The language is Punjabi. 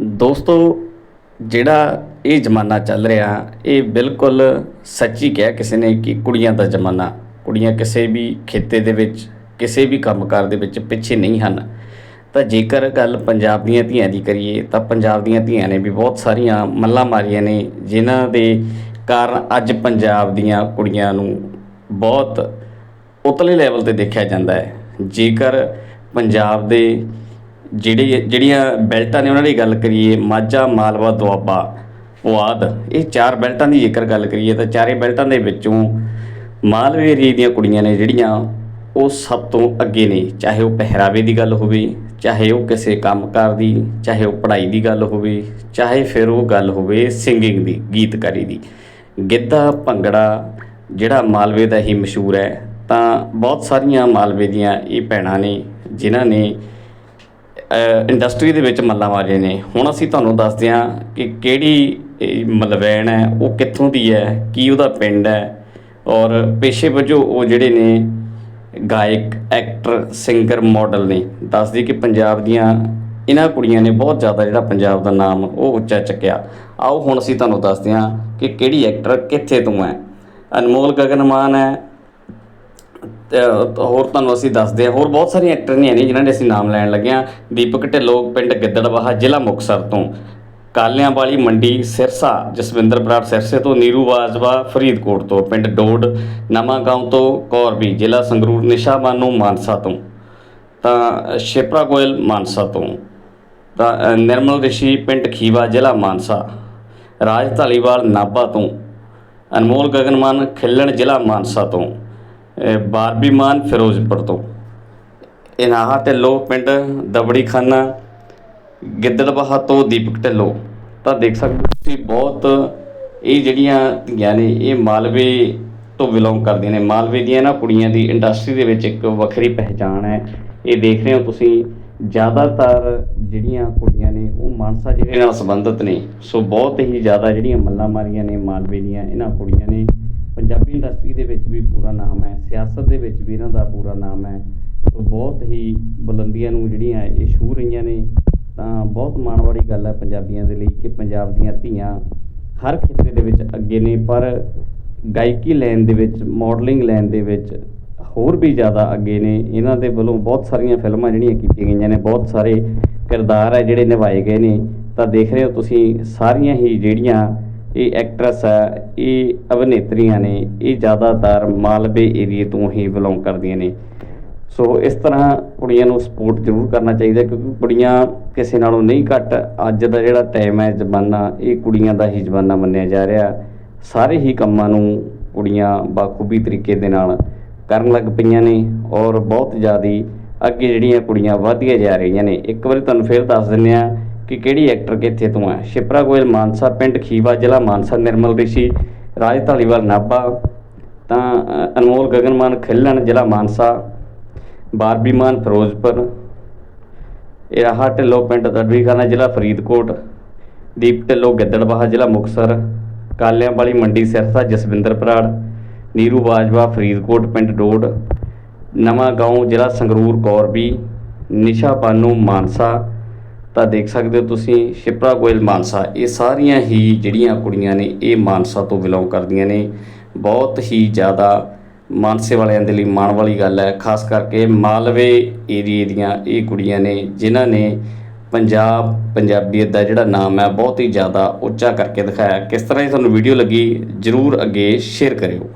ਦੋਸਤੋ, ਜਿਹੜਾ ਇਹ ਜ਼ਮਾਨਾ ਚੱਲ ਰਿਹਾ, ਇਹ ਬਿਲਕੁਲ ਸੱਚੀ ਕਿਹਾ ਕਿਸੇ ਨੇ ਕਿ ਕੁੜੀਆਂ ਦਾ ਜ਼ਮਾਨਾ। ਕੁੜੀਆਂ ਕਿਸੇ ਵੀ ਖੇਤੇ ਦੇ ਵਿੱਚ, ਕਿਸੇ ਵੀ ਕੰਮਕਾਰ ਦੇ ਵਿੱਚ ਪਿੱਛੇ ਨਹੀਂ ਹਨ। ਤਾਂ ਜੇਕਰ ਗੱਲ ਪੰਜਾਬ ਦੀਆਂ ਧੀਆਂ ਦੀ ਕਰੀਏ, ਤਾਂ ਪੰਜਾਬ ਦੀਆਂ ਧੀਆਂ ਨੇ ਵੀ ਬਹੁਤ ਸਾਰੀਆਂ ਮੱਲਾਂ ਮਾਰੀਆਂ ਨੇ, ਜਿਨ੍ਹਾਂ ਦੇ ਕਾਰਨ ਅੱਜ ਪੰਜਾਬ ਦੀਆਂ ਕੁੜੀਆਂ ਨੂੰ ਬਹੁਤ ਉਤਲੇ ਲੈਵਲ ਤੇ ਦੇਖਿਆ ਜਾਂਦਾ ਹੈ। ਜੇਕਰ ਪੰਜਾਬ ਦੇ ਜਿਹੜੇ ਜਿਹੜੀਆਂ ਬੈਲਟਾਂ ਨੇ ਉਹਨਾਂ ਦੀ ਗੱਲ ਕਰੀਏ, ਮਾਝਾ, ਮਾਲਵਾ, ਦੁਆਬਾ, ਪੁਆਧ, ਇਹ ਚਾਰ ਬੈਲਟਾਂ ਦੀ ਜੇਕਰ ਗੱਲ ਕਰੀਏ ਤਾਂ ਚਾਰੇ ਬੈਲਟਾਂ ਦੇ ਵਿੱਚੋਂ ਮਾਲਵੇ ਏਰੀਏ ਦੀਆਂ ਕੁੜੀਆਂ ਨੇ ਜਿਹੜੀਆਂ ਉਹ ਸਭ ਤੋਂ ਅੱਗੇ ਨੇ। ਚਾਹੇ ਉਹ ਪਹਿਰਾਵੇ ਦੀ ਗੱਲ ਹੋਵੇ, ਚਾਹੇ ਉਹ ਕਿਸੇ ਕੰਮਕਾਰ ਦੀ, ਚਾਹੇ ਉਹ ਪੜ੍ਹਾਈ ਦੀ ਗੱਲ ਹੋਵੇ, ਚਾਹੇ ਫਿਰ ਉਹ ਗੱਲ ਹੋਵੇ ਸਿੰਗਿੰਗ ਦੀ, ਗੀਤਕਾਰੀ ਦੀ। ਗਿੱਧਾ, ਭੰਗੜਾ ਜਿਹੜਾ ਮਾਲਵੇ ਦਾ ਹੀ ਮਸ਼ਹੂਰ ਹੈ, ਤਾਂ ਬਹੁਤ ਸਾਰੀਆਂ ਮਾਲਵੇ ਦੀਆਂ ਇਹ ਭੈਣਾਂ ਨੇ, ਜਿਨ੍ਹਾਂ ਨੇ ਇੰਡਸਟਰੀ ਦੇ ਵਿੱਚ ਮੱਲਾਂ ਮਾਰੇ ਨੇ। ਹੁਣ ਅਸੀਂ ਤੁਹਾਨੂੰ ਦੱਸਦੇ ਹਾਂ ਕਿ ਕਿਹੜੀ ਮਲਵੈਣ ਹੈ, ਉਹ ਕਿੱਥੋਂ ਦੀ ਹੈ, ਕੀ ਉਹਦਾ ਪਿੰਡ ਹੈ। ਔਰ ਪੇਸ਼ੇ ਵਜੋਂ ਉਹ ਜਿਹੜੇ ਨੇ, ਗਾਇਕ ਐਕਟਰ ਸਿੰਗਰ ਮਾਡਲ ਨੇ। ਦੱਸਦੀ ਕਿ ਪੰਜਾਬ ਦੀਆਂ ਇਹਨਾਂ ਕੁੜੀਆਂ ਨੇ ਬਹੁਤ ਜ਼ਿਆਦਾ ਜਿਹੜਾ ਪੰਜਾਬ ਦਾ ਨਾਮ ਉਹ ਉੱਚਾ ਚੱਕਿਆ। ਆਓ ਹੁਣ ਅਸੀਂ ਤੁਹਾਨੂੰ ਦੱਸਦੇ ਹਾਂ ਕਿ ਕਿਹੜੀ ਐਕਟਰ ਕਿੱਥੇ ਤੋਂ ਹੈ। ਅਨਮੋਲ ਗਗਨਮਾਨ ਹੈ ਤੇ ਹੋਰ ਤੁਹਾਨੂੰ ਅਸੀਂ ਦੱਸਦੇ ਹਾਂ, ਹੋਰ ਬਹੁਤ ਸਾਰੀਆਂ ਐਕਟਰ ਨੇ ਜਿਨ੍ਹਾਂ ਦੇ ਅਸੀਂ ਨਾਮ ਲੈਣ ਲੱਗੇ ਹਾਂ। ਦੀਪਕ ਢਿੱਲੋਂ, ਪਿੰਡ ਗਿੱਦੜਵਾਹਾ, ਜ਼ਿਲ੍ਹਾ ਮੁਕਤਸਰ ਤੋਂ। ਕਾਲਿਆਂ ਵਾਲੀ ਮੰਡੀ, ਸਿਰਸਾ, ਜਸਵਿੰਦਰ ਬਰਾੜ ਸਿਰਸੇ ਤੋਂ, ਨੀਰੂ ਬਾਜਵਾ, ਫਰੀਦਕੋਟ ਤੋਂ। ਪਿੰਡ ਡੋਡ, ਨਵਾਂ ਗਾਉਂ ਤੋਂ ਕੌਰਬੀ ਜ਼ਿਲ੍ਹਾ ਸੰਗਰੂਰ ਨਿਸ਼ਾ ਮਾਨੂ ਮਾਨਸਾ ਤੋਂ। ਤਾਂ, ਸ਼ਿਪਰਾ ਗੋਇਲ, ਮਾਨਸਾ ਤੋਂ। ਤਾਂ ਨਿਰਮਲ ਰਿਸ਼ੀ, ਪਿੰਡ ਖੀਵਾ, ਜ਼ਿਲ੍ਹਾ ਮਾਨਸਾ। ਰਾਜ ਧਾਲੀਵਾਲ, ਨਾਭਾ ਤੋਂ। ਅਨਮੋਲ ਗਗਨਮਾਨ, ਖਿੱਲਣ, ਜ਼ਿਲ੍ਹਾ ਮਾਨਸਾ ਤੋਂ। ਬਾਰਬੀਮਾਨ ਫਿਰੋਜ਼ਪੁਰ ਤੋਂ। ਇਨਾਹਾ ਢਿੱਲੋਂ, ਪਿੰਡ ਦਬੜੀ ਖਾਨਾ ਗਿੱਦੜਬਾਹਾ ਤੋਂ ਦੀਪਕ ਢਿੱਲੋਂ। ਤਾਂ ਦੇਖ ਸਕਦੇ ਹੋ ਤੁਸੀਂ ਬਹੁਤ ਇਹ ਜਿਹੜੀਆਂ ਧੀਆਂ ਨੇ, ਇਹ ਮਾਲਵੇ ਤੋਂ ਬਿਲੋਂਗ ਕਰਦੀਆਂ ਨੇ। ਮਾਲਵੇ ਦੀਆਂ ਨਾ ਕੁੜੀਆਂ ਦੀ ਇੰਡਸਟਰੀ ਦੇ ਵਿੱਚ ਇੱਕ ਵੱਖਰੀ ਪਹਿਚਾਣ ਹੈ। ਇਹ ਦੇਖ ਰਹੇ ਹੋ ਤੁਸੀਂ, ਜ਼ਿਆਦਾਤਰ ਜਿਹੜੀਆਂ ਕੁੜੀਆਂ ਨੇ, ਉਹ ਮਾਨਸਾ ਜ਼ਿਲ੍ਹੇ ਨਾਲ ਸੰਬੰਧਿਤ ਨੇ। ਸੋ ਬਹੁਤ ਹੀ ਜ਼ਿਆਦਾ ਜਿਹੜੀਆਂ ਮੱਲਾਂ ਮਾਰੀਆਂ ਨੇ ਮਾਲਵੇ ਦੀਆਂ, ਇਹਨਾਂ ਕੁੜੀਆਂ ਨੇ। ਪੰਜਾਬੀ ਇੰਡਸਟਰੀ ਦੇ ਵਿੱਚ ਵੀ ਪੂਰਾ ਨਾਮ ਹੈ, ਸਿਆਸਤ ਦੇ ਵਿੱਚ ਵੀ ਇਹਨਾਂ ਦਾ ਪੂਰਾ ਨਾਮ ਹੈ। ਸੋ ਬਹੁਤ ਹੀ ਬੁਲੰਦੀਆਂ ਨੂੰ ਜਿਹੜੀਆਂ ਇਹ ਛੂਹ ਰਹੀਆਂ ਨੇ, ਤਾਂ ਬਹੁਤ ਮਾਣ ਵਾਲੀ ਗੱਲ ਹੈ ਪੰਜਾਬੀਆਂ ਦੇ ਲਈ ਕਿ ਪੰਜਾਬ ਦੀਆਂ ਧੀਆਂ ਹਰ ਖੇਤਰ ਦੇ ਵਿੱਚ ਅੱਗੇ ਨੇ, ਪਰ ਗਾਇਕੀ ਲਾਈਨ ਦੇ ਵਿੱਚ, ਮਾਡਲਿੰਗ ਲਾਈਨ ਦੇ ਵਿੱਚ ਹੋਰ ਵੀ ਜ਼ਿਆਦਾ ਅੱਗੇ ਨੇ। ਇਹਨਾਂ ਦੇ ਵੱਲੋਂ ਬਹੁਤ ਸਾਰੀਆਂ ਫਿਲਮਾਂ ਜਿਹੜੀਆਂ ਕੀਤੀਆਂ ਗਈਆਂ ਨੇ, ਬਹੁਤ ਸਾਰੇ ਕਿਰਦਾਰ ਹੈ ਜਿਹੜੇ ਨਿਭਾਏ ਗਏ ਨੇ। ਤਾਂ ਦੇਖ ਰਹੇ ਹੋ ਤੁਸੀਂ ਸਾਰੀਆਂ ਹੀ ਜਿਹੜੀਆਂ ਇਹ ਐਕਟਰਸ ਹੈ, ਇਹ ਅਭਿਨੇਤਰੀਆਂ ਨੇ, ਇਹ ਜ਼ਿਆਦਾਤਰ ਮਾਲਵੇ ਏਰੀਏ ਤੋਂ ਹੀ ਬਿਲੋਂਗ ਕਰਦੀਆਂ ਨੇ। ਸੋ ਇਸ ਤਰ੍ਹਾਂ ਕੁੜੀਆਂ ਨੂੰ ਸਪੋਰਟ ਜ਼ਰੂਰ ਕਰਨਾ ਚਾਹੀਦਾ ਕਿਉਂਕਿ ਕੁੜੀਆਂ ਕਿਸੇ ਨਾਲੋਂ ਨਹੀਂ ਘੱਟ ਅੱਜ ਦਾ ਜਿਹੜਾ ਟਾਈਮ ਹੈ ਜ਼ਮਾਨਾ, ਇਹ ਕੁੜੀਆਂ ਦਾ ਹੀ ਜ਼ਮਾਨਾ ਮੰਨਿਆ ਜਾ ਰਿਹਾ। ਸਾਰੇ ਹੀ ਕੰਮਾਂ ਨੂੰ ਕੁੜੀਆਂ ਬਾਖੂਬੀ ਤਰੀਕੇ ਦੇ ਨਾਲ ਕਰਨ ਲੱਗ ਪਈਆਂ ਨੇ ਔਰ ਬਹੁਤ ਜ਼ਿਆਦੀ ਅੱਗੇ ਜਿਹੜੀਆਂ ਕੁੜੀਆਂ ਵਧਦੀਆਂ ਜਾ ਰਹੀਆਂ ਨੇ। ਇੱਕ ਵਾਰੀ ਤੁਹਾਨੂੰ ਫੇਰ ਦੱਸ ਦਿੰਦੇ ਆ ਕਿ ਕਿਹੜੀ ਐਕਟਰ ਕਿੱਥੇ ਤੋਂ ਹੈ? ਸ਼ਿਪਰਾ ਗੋਇਲ ਮਾਨਸਾ ਪਿੰਡ, ਖੀਵਾ ਜ਼ਿਲ੍ਹਾ ਮਾਨਸਾ, ਨਿਰਮਲ ਰਿਸ਼ੀ, ਰਾਜ ਧਾਲੀਵਾਲ, ਨਾਭਾ, ਤਾਂ ਅਨਮੋਲ ਗਗਨਮਾਨ, ਖਿੱਲਣ ਜ਼ਿਲ੍ਹਾ ਮਾਨਸਾ ਬਾਰਬੀਮਾਨ ਫਿਰੋਜ਼ਪੁਰ, ਇਰਾਹਾ ਢਿੱਲੋਂ ਪਿੰਡ, ਦੜਵੀਖਾਨਾ ਜ਼ਿਲ੍ਹਾ ਫਰੀਦਕੋਟ, ਦੀਪ ਢਿੱਲੋਂ, ਗਿੱਦੜਬਾਹਾ ਜ਼ਿਲ੍ਹਾ ਮੁਕਤਸਰ ਕਾਲਿਆਂ ਵਾਲੀ ਮੰਡੀ, ਸਿਰਸਾ, ਜਸਵਿੰਦਰ ਬਰਾੜ ਨੀਰੂ ਬਾਜਵਾ, ਫਰੀਦਕੋਟ ਪਿੰਡ, ਡੋਡ, ਨਵਾਂ ਗਾਉਂ ਜ਼ਿਲ੍ਹਾ ਸੰਗਰੂਰ, ਕੌਰਬੀ, ਨਿਸ਼ਾ ਪਾਨੂ, ਮਾਨਸਾ ਤਾਂ ਦੇਖ ਸਕਦੇ ਹੋ ਤੁਸੀਂ, ਸ਼ਿਪਰਾ ਗੋਇਲ ਮਾਨਸਾ, ਇਹ ਸਾਰੀਆਂ ਹੀ ਜਿਹੜੀਆਂ ਕੁੜੀਆਂ ਨੇ, ਇਹ ਮਾਨਸਾ ਤੋਂ ਬਿਲੋਂਗ ਕਰਦੀਆਂ ਨੇ। ਬਹੁਤ ਹੀ ਜ਼ਿਆਦਾ ਮਾਨਸੇ ਵਾਲਿਆਂ ਦੇ ਲਈ ਮਾਣ ਵਾਲੀ ਗੱਲ ਹੈ, ਖਾਸ ਕਰਕੇ ਮਾਲਵੇ ਏਰੀਏ ਦੀਆਂ ਇਹ ਕੁੜੀਆਂ ਨੇ, ਜਿਨ੍ਹਾਂ ਨੇ ਪੰਜਾਬ ਪੰਜਾਬੀਅਤ ਦਾ ਜਿਹੜਾ ਨਾਮ ਹੈ, ਬਹੁਤ ਹੀ ਜ਼ਿਆਦਾ ਉੱਚਾ ਕਰਕੇ ਦਿਖਾਇਆ। ਕਿਸ ਤਰ੍ਹਾਂ ਦੀ ਤੁਹਾਨੂੰ ਵੀਡੀਓ ਲੱਗੀ, ਜਰੂਰ ਅੱਗੇ ਸ਼ੇਅਰ ਕਰਿਓ।